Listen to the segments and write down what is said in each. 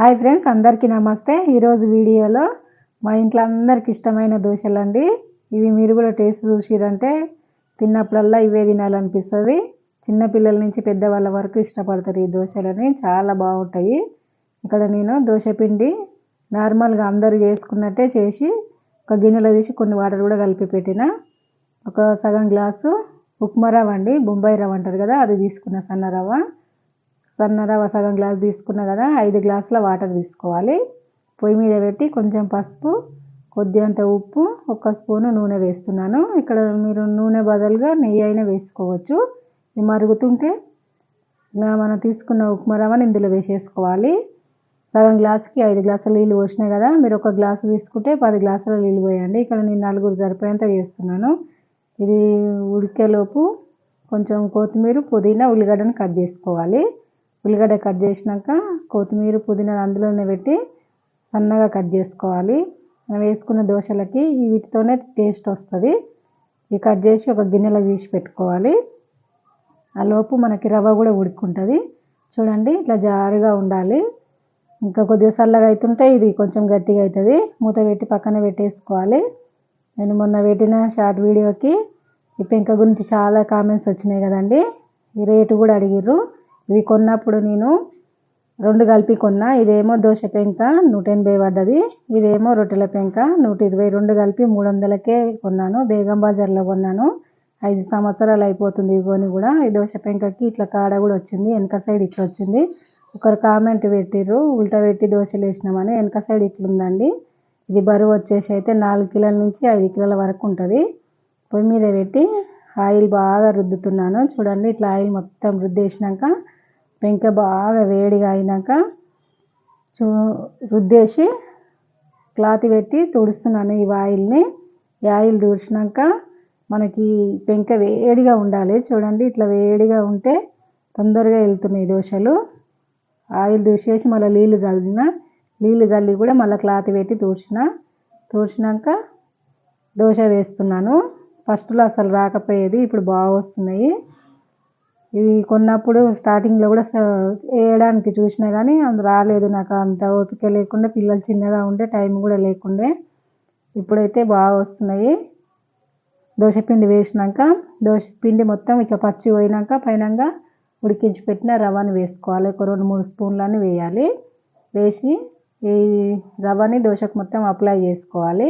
Hi friends అందరికీ నమస్తే. ఈరోజు వీడియోలో మా ఇంట్లో అందరికి ఇష్టమైన దోశలు అండి ఇవి మీరు కూడా టేస్ట్ చూసిరంటే తిన్నప్పుడల్లా ఇవే తినాలనిపిస్తుంది. చిన్నపిల్లల నుంచి పెద్దవాళ్ళ వరకు ఇష్టపడతారు ఈ దోశలని. చాలా బాగుంటాయి. ఇక్కడ నేను దోశ పిండి నార్మల్గా అందరూ చేసుకున్నట్టే చేసి ఒక గిన్నెలో తీసి కొన్ని వాటర్ కూడా కలిపి పెట్టిన. ఒక సగం గ్లాసు ఉప్మా రవ్వ అండి బొంబాయి రవ్వ అంటారు కదా అది తీసుకున్న సన్న రవ్వ. సన్న రవ్వ సగం గ్లాస్ తీసుకున్న కదా ఐదు గ్లాసుల వాటర్ తీసుకోవాలి. పొయ్యి మీద పెట్టి కొంచెం పసుపు కొద్దిగంత ఉప్పు ఒక స్పూను నూనె వేస్తున్నాను. ఇక్కడ మీరు నూనె బదులుగా నెయ్యి అయినా వేసుకోవచ్చు. మరుగుతుంటే మనం తీసుకున్న ఉప్మా రవ్వని ఇందులో వేసేసుకోవాలి. సగం గ్లాస్కి ఐదు గ్లాసుల నీళ్ళు పోసినాయి కదా మీరు ఒక గ్లాసు తీసుకుంటే పది గ్లాసుల నీళ్ళు పోయండి. ఇక్కడ నేను నలుగురు సరిపోయేంత చేస్తున్నాను. ఇది ఉడికేలోపు కొంచెం కొత్తిమీర పుదీనా ఉల్లిగడ్డను కట్ చేసుకోవాలి. ఉల్లిగడ్డ కట్ చేసినాక కొత్తిమీర పుదీనా అందులోనే పెట్టి సన్నగా కట్ చేసుకోవాలి. వేసుకున్న దోశలకి వీటితోనే టేస్ట్ వస్తుంది. ఇవి కట్ చేసి ఒక గిన్నెలో తీసి పెట్టుకోవాలి. ఆ లోపు మనకి రవ్వ కూడా ఉడుకుంటుంది. చూడండి ఇట్లా జారుగా ఉండాలి. ఇంకా కొద్దిగా చల్లగా అవుతుంటే ఇది కొంచెం గట్టిగా అవుతుంది మూత పెట్టి పక్కన పెట్టేసుకోవాలి. నేను మొన్న పెట్టిన షార్ట్ వీడియోకి ఈ పెంక గురించి చాలా కామెంట్స్ వచ్చినాయి కదండి. ఈ రేటు కూడా అడిగిర్రు. ఇవి కొన్నప్పుడు నేను రెండు కలిపి కొన్నా. ఇదేమో దోశ పెంక నూట ఎనభై పడ్డది. ఇదేమో రొట్టెల పెంక నూట ఇరవై రెండు కలిపి మూడు వందలకే కొన్నాను. బేగం బజార్లో కొన్నాను. ఐదు సంవత్సరాలు అయిపోతుంది ఇవన్నీ కూడా. ఈ దోశ పెంకకి ఇట్లా కాడ కూడా వచ్చింది. వెనక సైడ్ ఇట్లా వచ్చింది. ఒకరు కామెంట్ పెట్టిర్రు ఉల్టా పెట్టి దోశలు వేసినామని. వెనక సైడ్ ఇట్లుందండి. ఇది బరువు వచ్చేసి అయితే నాలుగు కిలోల నుంచి ఐదు కిలోల వరకు ఉంటుంది. పొయ్యి మీద పెట్టి ఆయిల్ బాగా రుద్దుతున్నాను. చూడండి ఇట్లా ఆయిల్ మొత్తం రుద్దేసినాక పెంక బాగా వేడిగా అయినాక చూ రుద్దేసి క్లాత్ పెట్టి తుడుస్తున్నాను ఈ ఆయిల్ని. ఈ ఆయిల్ తుడిచినాక మనకి పెంక వేడిగా ఉండాలి. చూడండి ఇట్లా వేడిగా ఉంటే తొందరగా వెళ్తున్నాయి దోశలు. ఆయిల్ దూసేసి మళ్ళీ నీళ్ళు చల్లిన నీళ్ళు చల్లి కూడా మళ్ళీ క్లాత్ పెట్టి తూడ్చిన. తూడ్చినాక దోశ వేస్తున్నాను. ఫస్ట్లో అసలు రాకపోయేది ఇప్పుడు బాగా వస్తున్నాయి ఇవి కొన్నప్పుడు స్టార్టింగ్లో కూడా వేయడానికి చూసినా కానీ అది రాలేదు. నాకు అంత ఓపిక లేకుండా పిల్లలు చిన్నగా ఉండే టైం కూడా లేకుండే. ఇప్పుడైతే బాగా వస్తున్నాయి. దోశ పిండి వేసినాక దోశ పిండి మొత్తం ఇట్లా పచ్చి పోయినాక పైనంగా ఉడికించి పెట్టిన రవ్వని వేసుకోవాలి. ఒక రెండు మూడు స్పూన్లని వేయాలి. వేసి ఈ రవ్వని దోశకు మొత్తం అప్లై చేసుకోవాలి.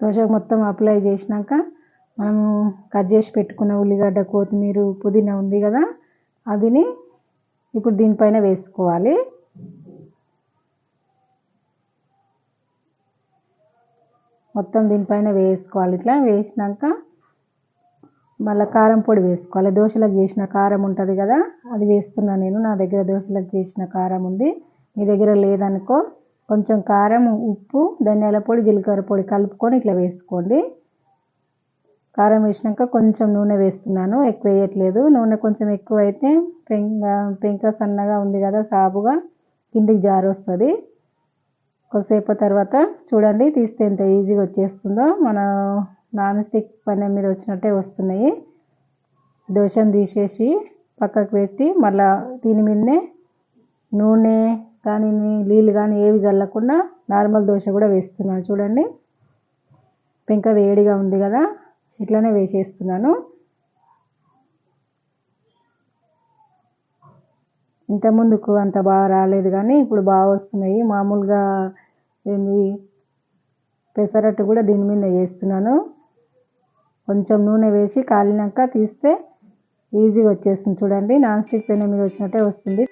దోశకు మొత్తం అప్లై చేసినాక మనం కట్ చేసి పెట్టుకున్న ఉల్లిగడ్డ కొత్తిమీర పుదీనా ఉంది కదా అదిని ఇప్పుడు దీనిపైన వేసుకోవాలి. మొత్తం దీనిపైన వేసుకోవాలి. ఇట్లా వేసినాక మళ్ళీ కారం పొడి వేసుకోవాలి. దోశలకు చేసిన కారం ఉంటుంది కదా అది వేస్తున్నాను నేను. నా దగ్గర దోశలకు చేసిన కారం ఉంది. మీ దగ్గర లేదనుకో కొంచెం కారం ఉప్పు ధనియాల పొడి జీలకర్ర పొడి కలుపుకొని ఇట్లా వేసుకోండి. కారం వేసినాక కొంచెం నూనె వేస్తున్నాను. ఎక్కువ వేయట్లేదు. నూనె కొంచెం ఎక్కువ అయితే పెంక పెంక సన్నగా ఉంది కదా సాపుగా కిందికి జారు వస్తుంది. కొద్దిసేపు తర్వాత చూడండి తీస్తే ఎంత ఈజీగా వచ్చేస్తుందో. మన నాన్ స్టిక్ పని మీద వచ్చినట్టే వస్తున్నాయి. దోశను తీసేసి పక్కకు పెట్టి మళ్ళా దీని మీదనే నూనె కానీ నీళ్ళు కానీ ఏవి చల్లకుండా నార్మల్ దోశ కూడా వేస్తున్నాను. చూడండి పెంక వేడిగా ఉంది కదా. ఇట్లానే వేసేస్తున్నాను. ఇంత ముందుకు అంత బాగా రాలేదు కానీ ఇప్పుడు బాగా వస్తున్నాయి. మామూలుగా ఏంది పెసరట్టు కూడా దీని మీద వేస్తున్నాను. కొంచెం నూనె వేసి కాలినాక తీస్తే ఈజీగా వచ్చేస్తుంది. చూడండి నాన్ స్టిక్ పెనం మీద వచ్చినట్టే వస్తుంది.